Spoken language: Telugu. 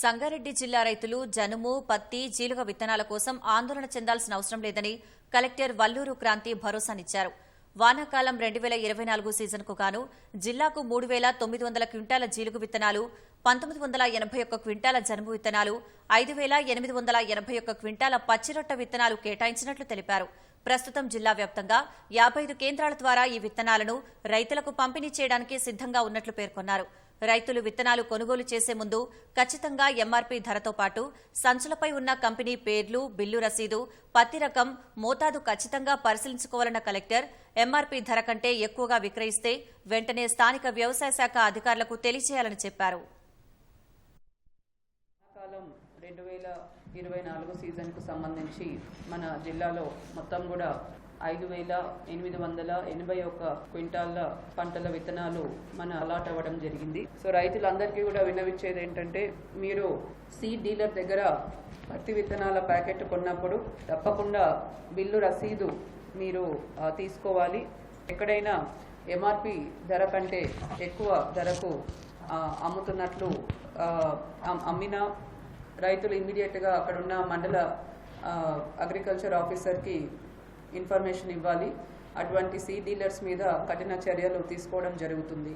సంగారెడ్డి జిల్లా రైతులు జనుము పత్తి జీలుగ విత్తనాల కోసం ఆందోళన చెందాల్సిన అవసరం లేదని కలెక్టర్ వల్లూరు క్రాంతి భరోసానిచ్చారు. వానాకాలం రెండు వేల ఇరవై నాలుగు సీజన్కు గాను జిల్లాకు మూడు వేల తొమ్మిది వందల క్వింటాల జీలుగు విత్తనాలు పంతొమ్మిది వందల ఎనభై ఒక్క క్వింటాల జనుము విత్తనాలు ఐదు వేల ఎనిమిది వందల ఎనభై ఒక్క క్వింటాల పచ్చిరొట్ట విత్తనాలు కేటాయించినట్లు తెలిపారు. ప్రస్తుతం జిల్లా వ్యాప్తంగా యాభై ఐదు కేంద్రాల ద్వారా ఈ విత్తనాలను రైతులకు పంపిణీ చేయడానికి సిద్ధంగా ఉన్నట్లు పేర్కొన్నారు. రైతులు విత్తనాలు కొనుగోలు చేసే ముందు ఖచ్చితంగా ఎంఆర్పీ ధరతో పాటు సంచులపై ఉన్న కంపెనీ పేర్లు బిల్లు రసీదు పత్తి రకం మోతాదు ఖచ్చితంగా పరిశీలించుకోవాలన్న కలెక్టర్ ఎంఆర్పీ ధర కంటే ఎక్కువగా విక్రయిస్తే వెంటనే స్థానిక వ్యవసాయ శాఖ అధికారులకు తెలియజేయాలని చెప్పారు. ఇరవై నాలుగు సీజన్కు సంబంధించి మన జిల్లాలో మొత్తం కూడా ఐదు వేల ఎనిమిది వందల ఎనభై ఒక క్వింటాల్ల పంటల విత్తనాలు మన అలాట్ అవ్వడం జరిగింది. సో రైతులందరికీ కూడా విన్నవించేది ఏంటంటే మీరు సీడ్ డీలర్ దగ్గర పత్తి విత్తనాల ప్యాకెట్ కొన్నప్పుడు తప్పకుండా బిల్లు రసీదు మీరు తీసుకోవాలి. ఎక్కడైనా ఎంఆర్పి ధర కంటే ఎక్కువ ధరకు అమ్ముతున్నట్లు అమ్మిన రైతులు ఇమ్మీడియట్గా అక్కడున్న మండల అగ్రికల్చర్ ఆఫీసర్కి ఇన్ఫర్మేషన్ ఇవ్వాలి. అటువంటి సీ డీలర్స్ మీద కఠిన చర్యలు తీసుకోవడం జరుగుతుంది.